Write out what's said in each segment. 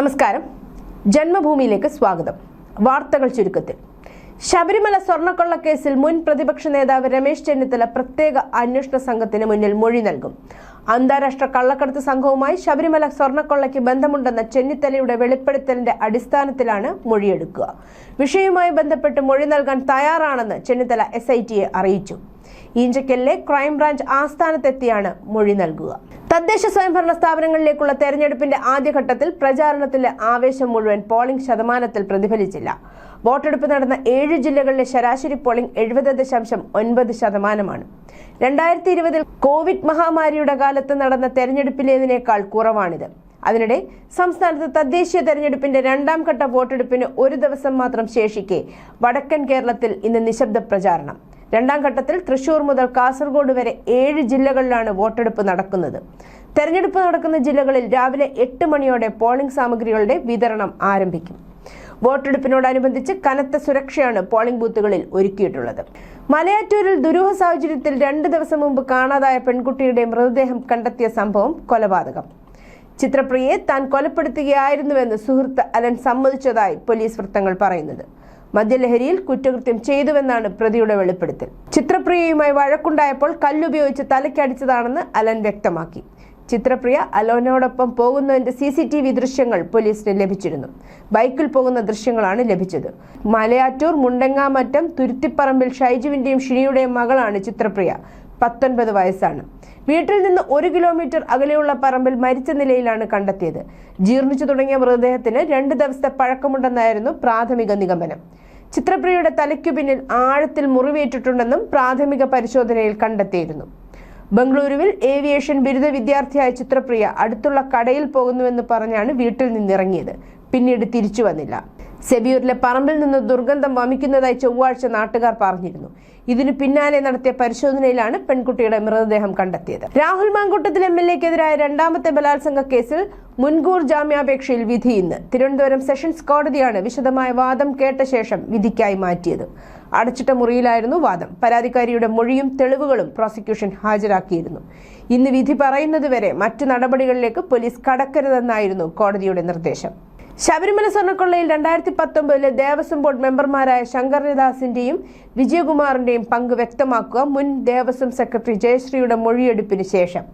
നമസ്കാരം. ജന്മഭൂമിയിലേക്ക് സ്വാഗതം. വാർത്തകൾ ചുരുക്കത്തിൽ. ശബരിമല സ്വർണക്കൊള്ളക്കേസിൽ മുൻ പ്രതിപക്ഷ നേതാവ് രമേശ് ചെന്നിത്തല പ്രത്യേക അന്വേഷണ സംഘത്തിന് മുന്നിൽ മൊഴി നൽകും. അന്താരാഷ്ട്ര കള്ളക്കടത്ത് സംഘവുമായി ശബരിമല സ്വർണക്കൊള്ളയ്ക്ക് ബന്ധമുണ്ടെന്ന ചെന്നിത്തലയുടെ വെളിപ്പെടുത്തലിന്റെ അടിസ്ഥാനത്തിലാണ് മൊഴിയെടുക്കുക. വിഷയവുമായി ബന്ധപ്പെട്ട് മൊഴി നൽകാൻ തയ്യാറാണെന്ന് ചെന്നിത്തല എസ് അറിയിച്ചു. ഈഞ്ചക്കലിലെ ക്രൈംബ്രാഞ്ച് ആസ്ഥാനത്തെത്തിയാണ് മൊഴി നൽകുക. തദ്ദേശ സ്വയംഭരണ സ്ഥാപനങ്ങളിലേക്കുള്ള തെരഞ്ഞെടുപ്പിന്റെ ആദ്യഘട്ടത്തിൽ പ്രചാരണത്തിലെ ആവേശം മുഴുവൻ പോളിംഗ് ശതമാനത്തിൽ പ്രതിഫലിച്ചില്ല. വോട്ടെടുപ്പ് നടന്ന ഏഴ് ജില്ലകളിലെ ശരാശരി പോളിംഗ് എഴുപത് ദശാംശം ഒൻപത് ശതമാനമാണ്. രണ്ടായിരത്തി ഇരുപതിൽ കോവിഡ് മഹാമാരിയുടെ കാലത്ത് നടന്ന തെരഞ്ഞെടുപ്പിലേതിനേക്കാൾ കുറവാണിത്. അതിനിടെ സംസ്ഥാനത്ത് തദ്ദേശീയ തെരഞ്ഞെടുപ്പിന്റെ രണ്ടാം ഘട്ട വോട്ടെടുപ്പിന് ഒരു ദിവസം മാത്രം ശേഷിക്കെ വടക്കൻ കേരളത്തിൽ ഇന്ന് നിശബ്ദ പ്രചാരണം. രണ്ടാം ഘട്ടത്തിൽ തൃശൂർ മുതൽ കാസർഗോഡ് വരെ ഏഴ് ജില്ലകളിലാണ് വോട്ടെടുപ്പ് നടക്കുന്നത്. തെരഞ്ഞെടുപ്പ് നടക്കുന്ന ജില്ലകളിൽ രാവിലെ എട്ട് മണിയോടെ പോളിംഗ് സാമഗ്രികളുടെ വിതരണം ആരംഭിക്കും. വോട്ടെടുപ്പിനോടനുബന്ധിച്ച് കനത്ത സുരക്ഷയാണ് പോളിംഗ് ബൂത്തുകളിൽ ഒരുക്കിയിട്ടുള്ളത്. മലയാറ്റൂരിൽ ദുരൂഹ സാഹചര്യത്തിൽ രണ്ട് ദിവസം മുമ്പ് കാണാതായ പെൺകുട്ടിയുടെ മൃതദേഹം കണ്ടെത്തിയ സംഭവം കൊലപാതകം. ചിത്രപ്രിയയെ താൻ കൊലപ്പെടുത്തുകയായിരുന്നുവെന്ന് സുഹൃത്ത് അലൻ സമ്മതിച്ചതായി പോലീസ് വൃത്തങ്ങൾ പറയുന്നത്. മദ്യലഹരിയിൽ കുറ്റകൃത്യം ചെയ്തുവെന്നാണ് പ്രതിയുടെ വെളിപ്പെടുത്തൽ. ചിത്രപ്രിയയുമായി വഴക്കുണ്ടായപ്പോൾ കല്ലുപയോഗിച്ച് തലയ്ക്കടിച്ചതാണെന്ന് അലൻ വ്യക്തമാക്കി. ചിത്രപ്രിയ അലോനോടൊപ്പം പോകുന്നതിന്റെ സി സി ടി വി ദൃശ്യങ്ങൾ പോലീസിന് ലഭിച്ചിരുന്നു. ബൈക്കിൽ പോകുന്ന ദൃശ്യങ്ങളാണ് ലഭിച്ചത്. മലയാറ്റൂർ മുണ്ടങ്ങാമറ്റം തുരുത്തിപ്പറമ്പിൽ ഷൈജുവിന്റെയും ഷിനിയുടെയും മകളാണ് ചിത്രപ്രിയ. പത്തൊൻപത് വയസ്സാണ്. വീട്ടിൽ നിന്ന് ഒരു കിലോമീറ്റർ അകലെയുള്ള പറമ്പിൽ മരിച്ച നിലയിലാണ് കണ്ടെത്തിയത്. ജീർണിച്ചു തുടങ്ങിയ മൃതദേഹത്തിന് രണ്ട് ദിവസത്തെ പഴക്കമുണ്ടെന്നായിരുന്നു പ്രാഥമിക നിഗമനം. ചിത്രപ്രിയയുടെ തലയ്ക്കു പിന്നിൽ ആഴത്തിൽ മുറിവേറ്റിട്ടുണ്ടെന്നും പ്രാഥമിക പരിശോധനയിൽ കണ്ടെത്തിയിരുന്നു. ബംഗളൂരുവിൽ ഏവിയേഷൻ ബിരുദ വിദ്യാർത്ഥിയായ ചിത്രപ്രിയ അടുത്തുള്ള കടയിൽ പോകുന്നുവെന്ന് പറഞ്ഞാണ് വീട്ടിൽ നിന്നിറങ്ങിയത്. പിന്നീട് തിരിച്ചു വന്നില്ല. സെബിയൂരിലെ പറമ്പിൽ നിന്ന് ദുർഗന്ധം വമിക്കുന്നതായി ചൊവ്വാഴ്ച നാട്ടുകാർ പറഞ്ഞിരുന്നു. ഇതിനു പിന്നാലെ നടത്തിയ പരിശോധനയിലാണ് പെൺകുട്ടിയുടെ മൃതദേഹം കണ്ടെത്തിയത്. രാഹുൽ മാങ്കൂട്ടത്തിൽ എം എൽ എക്കെതിരായ രണ്ടാമത്തെ ബലാത്സംഗ കേസിൽ മുൻകൂർ ജാമ്യാപേക്ഷയിൽ വിധി ഇന്ന്. തിരുവനന്തപുരം സെഷൻസ് കോടതിയാണ് വിശദമായ വാദം കേട്ട ശേഷം വിധിക്കായി മാറ്റിയത്. അടച്ചിട്ട മുറിയിലായിരുന്നു വാദം. പരാതിക്കാരിയുടെ മൊഴിയും തെളിവുകളും പ്രോസിക്യൂഷൻ ഹാജരാക്കിയിരുന്നു. ഇന്ന് വിധി പറയുന്നതുവരെ മറ്റു നടപടികളിലേക്ക് പോലീസ് കടക്കരുതെന്നായിരുന്നു കോടതിയുടെ നിർദ്ദേശം. ശബരിമല സ്വർണക്കൊള്ളയിൽ രണ്ടായിരത്തി പത്തൊമ്പതിലെ ദേവസ്വം ബോർഡ് മെമ്പർമാരായ ശങ്കർദാസിന്റെയും വിജയകുമാറിന്റെയും പങ്ക് വ്യക്തമാക്കുക മുൻ ദേവസ്വം സെക്രട്ടറി ജയശ്രീയുടെ മൊഴിയെടുപ്പിന് ശേഷം.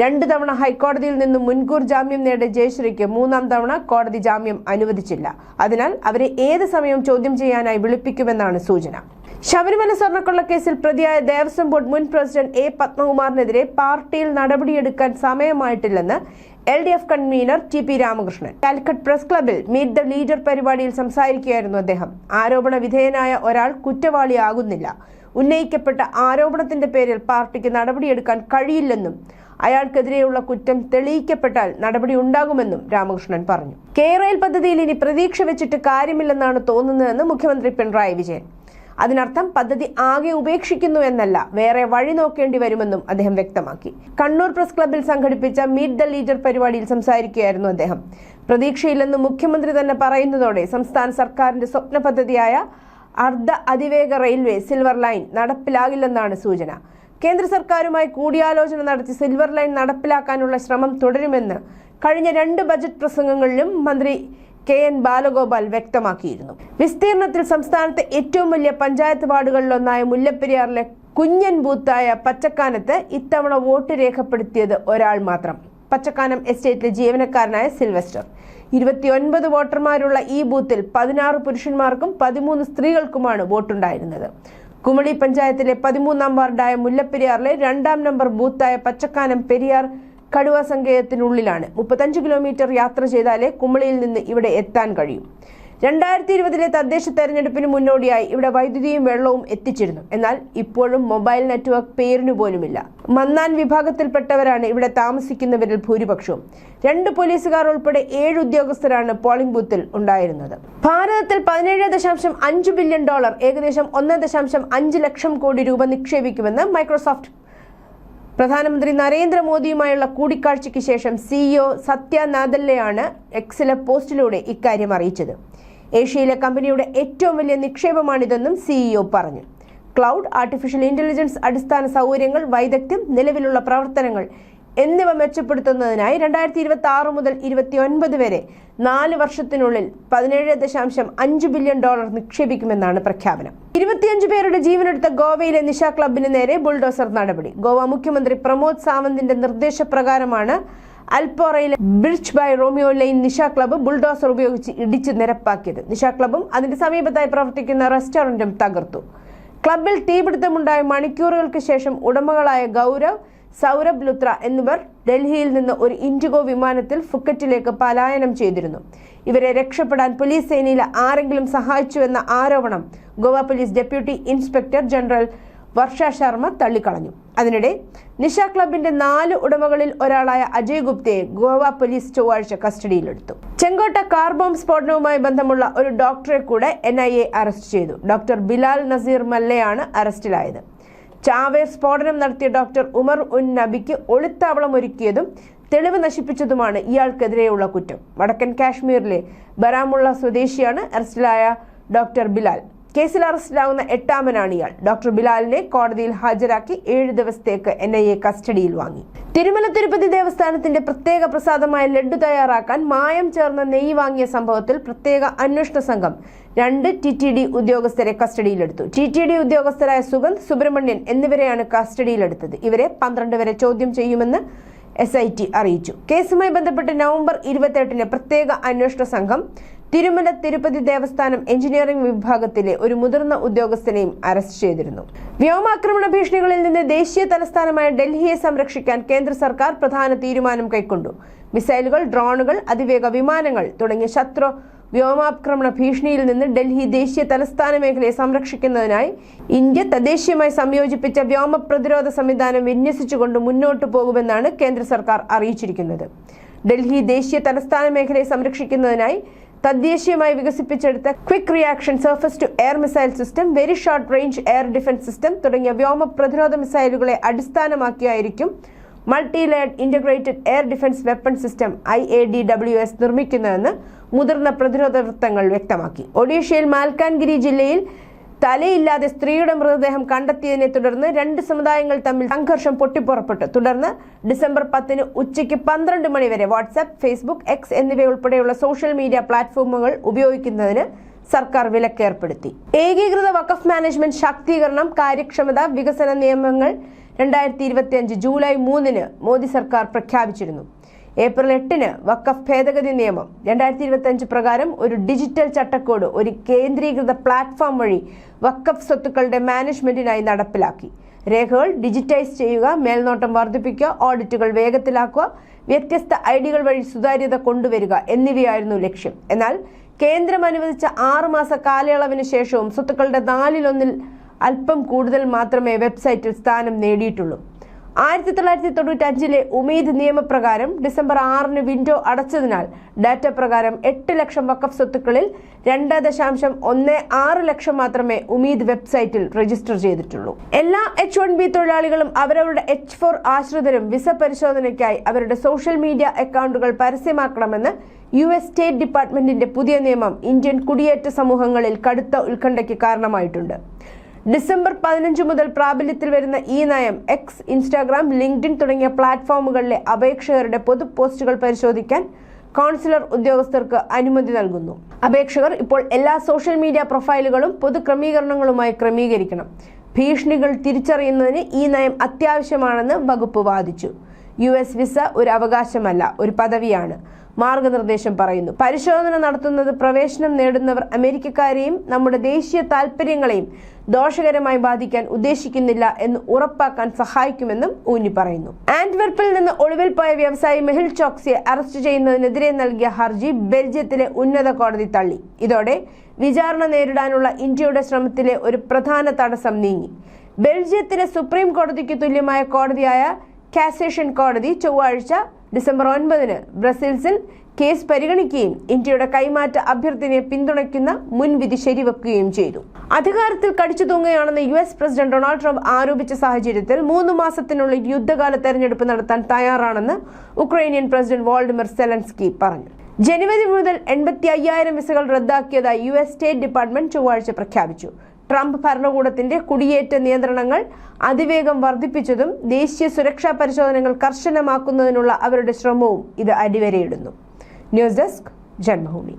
രണ്ടു തവണ ഹൈക്കോടതിയിൽ നിന്ന് മുൻകൂർ ജാമ്യം നേടിയ ജയശ്രീക്ക് മൂന്നാം തവണ കോടതി ജാമ്യം അനുവദിച്ചില്ല. അതിനാൽ അവരെ ഏത് സമയവും ചോദ്യം ചെയ്യാനായി വിളിപ്പിക്കുമെന്നാണ് സൂചന. ശബരിമല സ്വർണക്കൊള്ളക്കേസിൽ പ്രതിയായ ദേവസ്വം ബോർഡ് മുൻ പ്രസിഡന്റ് എ പത്മകുമാറിനെതിരെ പാർട്ടിയിൽ നടപടിയെടുക്കാൻ സമയമായിട്ടില്ലെന്ന് L D F convener T P Ramakrishnan. Calicut press ക്ലബിൽ മീറ്റ് ദ ലീഡർ പരിപാടിയിൽ സംസാരിക്കുകയായിരുന്നു അദ്ദേഹം. ആരോപണ വിധേയനായ ഒരാൾ കുറ്റവാളിയാകുന്നില്ല. ഉന്നയിക്കപ്പെട്ട ആരോപണത്തിന്റെ പേരിൽ പാർട്ടിക്ക് നടപടിയെടുക്കാൻ കഴിയില്ലെന്നും അയാൾക്കെതിരെയുള്ള കുറ്റം തെളിയിക്കപ്പെട്ടാൽ നടപടി ഉണ്ടാകുമെന്നും രാമകൃഷ്ണൻ പറഞ്ഞു. കേരയിൽ പദ്ധതിയിൽ ഇനി പ്രതീക്ഷ വെച്ചിട്ട് കാര്യമില്ലെന്നാണ് തോന്നുന്നതെന്ന് മുഖ്യമന്ത്രി പിണറായി വിജയൻ. അതിനർത്ഥം പദ്ധതി ആകെ ഉപേക്ഷിക്കുന്നു എന്നല്ല വേറെ വഴി നോക്കേണ്ടി വരുമെന്നും അദ്ദേഹം വ്യക്തമാക്കി. കണ്ണൂർ പ്രസ് ക്ലബിൽ സംഘടിപ്പിച്ച മീറ്റ് ദ ലീഡർ പരിപാടിയിൽ സംസാരിക്കുകയായിരുന്നു അദ്ദേഹം. പ്രതീക്ഷയില്ലെന്ന് മുഖ്യമന്ത്രി തന്നെ പറയുന്നതോടെ സംസ്ഥാന സർക്കാരിന്റെ സ്വപ്ന പദ്ധതിയായ അർദ്ധ അതിവേഗ റെയിൽവേ സിൽവർ ലൈൻ നടപ്പിലാകില്ലെന്നാണ് സൂചന. കേന്ദ്ര സർക്കാരുമായി കൂടിയാലോചന നടത്തി സിൽവർ ലൈൻ നടപ്പിലാക്കാനുള്ള ശ്രമം തുടരുമെന്ന് കഴിഞ്ഞ രണ്ട് ബജറ്റ് പ്രസംഗങ്ങളിലും മന്ത്രി കെ എൻ ബാലഗോപാൽ വ്യക്തമാക്കിയിരുന്നു. വിസ്തീർണത്തിൽ സംസ്ഥാനത്തെ ഏറ്റവും വലിയ പഞ്ചായത്ത് വാർഡുകളിലൊന്നായ മുല്ലപ്പെരിയാറിലെ കുഞ്ഞൻ ബൂത്തായ പച്ചക്കാനത്ത് ഇത്തവണ വോട്ട് രേഖപ്പെടുത്തിയത് ഒരാൾ മാത്രം. പച്ചക്കാനം എസ്റ്റേറ്റിലെ ജീവനക്കാരനായ സിൽവസ്റ്റർ. ഇരുപത്തിയൊൻപത് വോട്ടർമാരുള്ള ഈ ബൂത്തിൽ പതിനാറ് പുരുഷന്മാർക്കും പതിമൂന്ന് സ്ത്രീകൾക്കുമാണ് വോട്ടുണ്ടായിരുന്നത്. കുമളി പഞ്ചായത്തിലെ പതിമൂന്നാം വാർഡായ മുല്ലപ്പെരിയാറിലെ രണ്ടാം നമ്പർ ബൂത്തായ പച്ചക്കാനം പെരിയാർ കടുവ സങ്കേതത്തിനുള്ളിലാണ്. മുപ്പത്തഞ്ച് കിലോമീറ്റർ യാത്ര ചെയ്താലേ കുമളിയിൽ നിന്ന് ഇവിടെ എത്താൻ കഴിയും. രണ്ടായിരത്തി ഇരുപതിലെ തദ്ദേശ തെരഞ്ഞെടുപ്പിന് മുന്നോടിയായി ഇവിടെ വൈദ്യുതിയും വെള്ളവും എത്തിച്ചിരുന്നു. എന്നാൽ ഇപ്പോഴും മൊബൈൽ നെറ്റ്വർക്ക് പേരിനു പോലുമില്ല. മന്നാൻ വിഭാഗത്തിൽപ്പെട്ടവരാണ് ഇവിടെ താമസിക്കുന്നവരിൽ ഭൂരിപക്ഷവും. രണ്ട് പോലീസുകാർ ഉൾപ്പെടെ ഏഴ് ഉദ്യോഗസ്ഥരാണ് പോളിംഗ് ബൂത്തിൽ ഉണ്ടായിരുന്നത്. ഭാരതത്തിൽ പതിനേഴ് ദശാംശം അഞ്ച് ബില്യൺ ഡോളർ ഏകദേശം ഒന്ന് ദശാംശം അഞ്ച് ലക്ഷം കോടി രൂപ നിക്ഷേപിക്കുമെന്ന് മൈക്രോസോഫ്റ്റ് പ്രധാനമന്ത്രി നരേന്ദ്രമോദിയുമായുള്ള കൂടിക്കാഴ്ചയ്ക്ക് ശേഷം സിഇഒ സത്യ നാദല്ലയാണ് എക്സിലെ പോസ്റ്റിലൂടെ ഇക്കാര്യം അറിയിച്ചത്. ഏഷ്യയിലെ കമ്പനിയുടെ ഏറ്റവും വലിയ നിക്ഷേപമാണിതെന്നും സിഇഒ പറഞ്ഞു. ക്ലൗഡ് ആർട്ടിഫിഷ്യൽ ഇന്റലിജൻസ് അടിസ്ഥാന സൗകര്യങ്ങൾ വൈദഗ്ധ്യം നിലവിലുള്ള പ്രവർത്തനങ്ങൾ എന്നിവ മെച്ചപ്പെടുത്തുന്നതിനായി രണ്ടായിരത്തി ഇരുപത്തി ആറ് മുതൽ ഇരുപത്തി ഒൻപത് വരെ നാല് വർഷത്തിനുള്ളിൽ പതിനേഴ് ദശാംശം അഞ്ച് ബില്യൺ ഡോളർ നിക്ഷേപിക്കുമെന്നാണ് പ്രഖ്യാപനം. ഇരുപത്തിയഞ്ച് പേരുടെ ജീവനെടുത്ത ഗോവയിലെ നിശ ക്ലബിന് നേരെ ബുൾഡോസർ നടപടി. ഗോവ മുഖ്യമന്ത്രി പ്രമോദ് സാവന്തിന്റെ നിർദ്ദേശപ്രകാരമാണ് അൽപോറയിലെ ബ്രിഡ്ജ് ബൈ റോമിയോ ലൈൻ നിഷ ക്ലബ്ബ് ബുൾഡോസർ ഉപയോഗിച്ച് ഇടിച്ച് നിരപ്പാക്കിയത്. നിഷ ക്ലബ്ബും അതിന്റെ സമീപത്തായി പ്രവർത്തിക്കുന്ന റെസ്റ്റോറന്റും തകർത്തു. ക്ലബിൽ തീപിടുത്തമുണ്ടായ മണിക്കൂറുകൾക്ക് ശേഷം ഉടമകളായ ഗൗരവ് സൗരഭ് ലുത്ര എന്നിവർ ഡൽഹിയിൽ നിന്ന് ഒരു ഇൻഡിഗോ വിമാനത്തിൽ ഫുക്കറ്റിലേക്ക് പലായനം ചെയ്തിരുന്നു. ഇവരെ രക്ഷപ്പെടാൻ പോലീസ് സേനയിലെ ആരെങ്കിലും സഹായിച്ചുവെന്ന ആരോപണം Goa police deputy inspector general Varsha Sharma തള്ളിക്കളഞ്ഞു. അതിനിടെ നിശ ക്ലബിന്റെ നാല് ഉടമകളിൽ ഒരാളായ അജയ് ഗുപ്തയെ ഗോവ പോലീസ് ചൊവ്വാഴ്ച കസ്റ്റഡിയിലെടുത്തു. ചെങ്കോട്ട കാർ ബോംബ് സ്ഫോടനവുമായി ബന്ധമുള്ള ഒരു ഡോക്ടറെ കൂടെ എൻ അറസ്റ്റ് ചെയ്തു. ഡോക്ടർ ബിലാൽ നസീർ മല്ലയാണ് അറസ്റ്റിലായത്. ചാവേർ സ്ഫോടനം നടത്തിയ ഡോക്ടർ ഉമർ ഉൻ നബിക്ക് ഒളിത്താവളം ഒരുക്കിയതും തെളിവ് നശിപ്പിച്ചതുമാണ് ഇയാൾക്കെതിരെയുള്ള കുറ്റം. വടക്കൻ കാശ്മീരിലെ ബരാമുള്ള സ്വദേശിയാണ് അറസ്റ്റിലായ ഡോക്ടർ ബിലാൽ. കേസിൽ അറസ്റ്റിലാവുന്ന എട്ടാമനാണ് ഇയാൾ. ഡോക്ടർ ബിലാലിനെ കോടതിയിൽ ഹാജരാക്കി ഏഴ് ദിവസത്തേക്ക് എൻ ഐ എ കസ്റ്റഡിയിൽ വാങ്ങി. തിരുമല തിരുപ്പതി ദേവസ്ഥാനത്തിന്റെ പ്രത്യേക പ്രസാദമായ ലഡ്ഡു തയ്യാറാക്കാൻ മായം ചേർന്ന നെയ്യ് വാങ്ങിയ സംഭവത്തിൽ പ്രത്യേക അന്വേഷണ സംഘം രണ്ട് ടി ടി ഡി ഉദ്യോഗസ്ഥരെ കസ്റ്റഡിയിലെടുത്തു. ടി ടി ഡി ഉദ്യോഗസ്ഥരായ സുഗന്ധ് സുബ്രഹ്മണ്യൻ എന്നിവരെയാണ് കസ്റ്റഡിയിലെടുത്തത്. ഇവരെ പന്ത്രണ്ട് വരെ ചോദ്യം ചെയ്യുമെന്ന് എസ് ഐ ടി അറിയിച്ചു. കേസുമായി ബന്ധപ്പെട്ട് നവംബർ ഇരുപത്തെട്ടിന് പ്രത്യേക അന്വേഷണ സംഘം തിരുമല തിരുപ്പതി ദേവസ്ഥാനം എഞ്ചിനീയറിംഗ് വിഭാഗത്തിലെ ഒരു മുതിർന്ന ഉദ്യോഗസ്ഥനെയും അറസ്റ്റ് ചെയ്തിരുന്നു. വ്യോമാക്രമണ ഭീഷണികളിൽ നിന്ന് ദേശീയ തലസ്ഥാനമായ ഡൽഹിയെ സംരക്ഷിക്കാൻ കേന്ദ്ര സർക്കാർ പ്രധാന തീരുമാനം കൈക്കൊണ്ടു. മിസൈലുകൾ ഡ്രോണുകൾ അതിവേഗ വിമാനങ്ങൾ തുടങ്ങിയ ശത്രു വ്യോമാക്രമണ ഭീഷണിയിൽ നിന്ന് ഡൽഹി ദേശീയ തലസ്ഥാന മേഖലയെ സംരക്ഷിക്കുന്നതിനായി ഇന്ത്യ തദ്ദേശീയമായി സംയോജിപ്പിച്ച വ്യോമ പ്രതിരോധ സംവിധാനം വിന്യസിച്ചുകൊണ്ട് മുന്നോട്ടു പോകുമെന്നാണ് കേന്ദ്ര സർക്കാർ അറിയിച്ചിരിക്കുന്നത്. ഡൽഹി ദേശീയ തലസ്ഥാന മേഖലയെ സംരക്ഷിക്കുന്നതിനായി തദ്ദേശീയമായി വികസിപ്പിച്ചെടുത്ത quick reaction surface to air missile system very short range air defence system തുടങ്ങിയ വ്യോമ പ്രതിരോധ മിസൈലുകളെ അടിസ്ഥാനമാക്കിയായിരിക്കും multi layer integrated air defence weapon system I A D W S നിർമ്മിക്കുന്നതെന്ന് മുതിർന്ന പ്രതിരോധ വൃത്തങ്ങൾ വ്യക്തമാക്കി. ഒഡീഷയിൽ മാൽക്കാൻഗിരി ജില്ലയിൽ തലയില്ലാതെ സ്ത്രീയുടെ മൃതദേഹം കണ്ടെത്തിയതിനെ തുടർന്ന് രണ്ട് സമുദായങ്ങൾ തമ്മിൽ സംഘർഷം പൊട്ടിപ്പുറപ്പെട്ടു. തുടർന്ന് ഡിസംബർ പത്തിന് ഉച്ചയ്ക്ക് പന്ത്രണ്ട് മണിവരെ വാട്സാപ്പ് ഫേസ്ബുക്ക് എക്സ് എന്നിവ എന്നിവയുൾപ്പെടെയുള്ള സോഷ്യൽ മീഡിയ പ്ലാറ്റ്ഫോമുകൾ ഉപയോഗിക്കുന്നതിന് സർക്കാർ വിലക്കേർപ്പെടുത്തി. ഏകീകൃത വഖഫ് മാനേജ്മെന്റ് ശാക്തീകരണം കാര്യക്ഷമത വികസന നിയമങ്ങൾ രണ്ടായിരത്തി ഇരുപത്തിയഞ്ച് ജൂലൈ മൂന്നിന് മോദി സർക്കാർ പ്രഖ്യാപിച്ചിരുന്നു. ഏപ്രിൽ എട്ടിന് വക്കഫ് ഭേദഗതി നിയമം. രണ്ടായിരത്തി ഇരുപത്തി അഞ്ച് പ്രകാരം ഒരു ഡിജിറ്റൽ ചട്ടക്കൂട് ഒരു കേന്ദ്രീകൃത പ്ലാറ്റ്ഫോം വഴി വക്കഫ് സ്വത്തുക്കളുടെ മാനേജ്മെന്റിനായി നടപ്പിലാക്കി. രേഖകൾ ഡിജിറ്റൈസ് ചെയ്യുക മേൽനോട്ടം വർദ്ധിപ്പിക്കുക ഓഡിറ്റുകൾ വേഗത്തിലാക്കുക വ്യത്യസ്ത ഐഡികൾ വഴി സുതാര്യത കൊണ്ടുവരിക എന്നിവയായിരുന്നു ലക്ഷ്യം. എന്നാൽ കേന്ദ്രം അനുവദിച്ച ആറുമാസ കാലയളവിന് ശേഷവും സ്വത്തുക്കളുടെ നാലിലൊന്നിൽ അല്പം കൂടുതൽ മാത്രമേ വെബ്സൈറ്റിൽ സ്ഥാനം നേടിയിട്ടുള്ളൂ. ആയിരത്തി തൊള്ളായിരത്തി തൊണ്ണൂറ്റി അഞ്ചിലെ ഉമീദ് നിയമപ്രകാരം ഡിസംബർ ആറിന് വിൻഡോ അടച്ചതിനാൽ ഡാറ്റ പ്രകാരം എട്ട് ലക്ഷം വക്കഫ് സ്വത്തുക്കളിൽ രണ്ട് ദശാംശം ഒന്ന് ആറ് ലക്ഷം മാത്രമേ ഉമീദ് വെബ്സൈറ്റിൽ രജിസ്റ്റർ ചെയ്തിട്ടുള്ളൂ. എല്ലാ എച്ച് വൺ ബി തൊഴിലാളികളും അവരവരുടെ എച്ച് ഫോർ ആശ്രിതരും വിസ പരിശോധനയ്ക്കായി അവരുടെ സോഷ്യൽ മീഡിയ അക്കൗണ്ടുകൾ പരസ്യമാക്കണമെന്ന് യു എസ് സ്റ്റേറ്റ് ഡിപ്പാർട്ട്മെന്റിന്റെ പുതിയ നിയമം ഇന്ത്യൻ കുടിയേറ്റ സമൂഹങ്ങളിൽ കടുത്ത ഉത്കണ്ഠയ്ക്ക് കാരണമായിട്ടുണ്ട്. ഡിസംബർ പതിനഞ്ച് മുതൽ പ്രാബല്യത്തിൽ വരുന്ന ഈ നയം എക്സ് ഇൻസ്റ്റാഗ്രാം ലിങ്ക്ഡിൻ തുടങ്ങിയ പ്ലാറ്റ്ഫോമുകളിലെ അപേക്ഷകരുടെ പൊതു പോസ്റ്റുകൾ പരിശോധിക്കാൻ കൗൺസിലർ ഉദ്യോഗസ്ഥർക്ക് അനുമതി നൽകുന്നു. അപേക്ഷകർ ഇപ്പോൾ എല്ലാ സോഷ്യൽ മീഡിയ പ്രൊഫൈലുകളും പൊതു ക്രമീകരണങ്ങളുമായി ക്രമീകരിക്കണം. ഭീഷണികൾ തിരിച്ചറിയുന്നതിന് ഈ നയം അത്യാവശ്യമാണെന്ന് വകുപ്പ് വാദിച്ചു. യു എസ് വിസ ഒരു അവകാശമല്ല ഒരു പദവിയാണ്. മാർഗനിർദ്ദേശം പറയുന്നു. പരിശോധന നടത്തുന്നത് പ്രവേശനം നേടുന്നവർ അമേരിക്കക്കാരെയും നമ്മുടെ ദേശീയ താൽപര്യങ്ങളെയും ദോഷകരമായി ബാധിക്കാൻ ഉദ്ദേശിക്കുന്നില്ല എന്ന് ഉറപ്പാക്കാൻ സഹായിക്കുമെന്നും ഊന്നി പറയുന്നു. ആന്റ്വെർപ്പിൽ നിന്ന് ഒളിവിൽ പോയ വ്യവസായി മെഹിൽ ചോക്സിയെ അറസ്റ്റ് ചെയ്യുന്നതിനെതിരെ നൽകിയ ഹർജി ബെൽജിയത്തിലെ ഉന്നത കോടതി തള്ളി. ഇതോടെ വിചാരണ നേരിടാനുള്ള ഇന്ത്യയുടെ ശ്രമത്തിലെ ഒരു പ്രധാന തടസ്സം നീങ്ങി. ബെൽജിയത്തിലെ സുപ്രീം കോടതിക്ക് തുല്യമായ കോടതിയായ കാസേഷൻ കോടതി ചൊവ്വാഴ്ച ഡിസംബർ ഒൻപതിന് ബ്രസീൽസിൽ കേസ് പരിഗണിക്കുകയും ഇന്ത്യയുടെ കൈമാറ്റ അഭ്യർത്ഥിനെ പിന്തുണയ്ക്കുന്ന മുൻവിധി ശരിവെക്കുകയും ചെയ്തു. അധികാരത്തിൽ കടിച്ചു തൂങ്ങുകയാണെന്ന് U S president Donald Trump ആരോപിച്ച സാഹചര്യത്തിൽ മൂന്ന് മാസത്തിനുള്ളിൽ യുദ്ധകാല തെരഞ്ഞെടുപ്പ് നടത്താൻ തയ്യാറാണെന്ന് ഉക്രൈനിയൻ പ്രസിഡന്റ് വോൾഡിമർ സെലൻസ്കി പറഞ്ഞു. ജനുവരി മുതൽ എൺപത്തി അയ്യായിരം വിസകൾ റദ്ദാക്കിയതായി യു എസ് സ്റ്റേറ്റ് ഡിപ്പാർട്ട്മെന്റ് ചൊവ്വാഴ്ച പ്രഖ്യാപിച്ചു. ട്രംപ് ഭരണകൂടത്തിന്റെ കുടിയേറ്റ നിയന്ത്രണങ്ങൾ അതിവേഗം വർദ്ധിപ്പിച്ചതും ദേശീയ സുരക്ഷാ പരിശോധനകൾ കർശനമാക്കുന്നതിനുള്ള അവരുടെ ശ്രമവും ഇത് അടിവരയിടുന്നു. News desk Janmabhumi.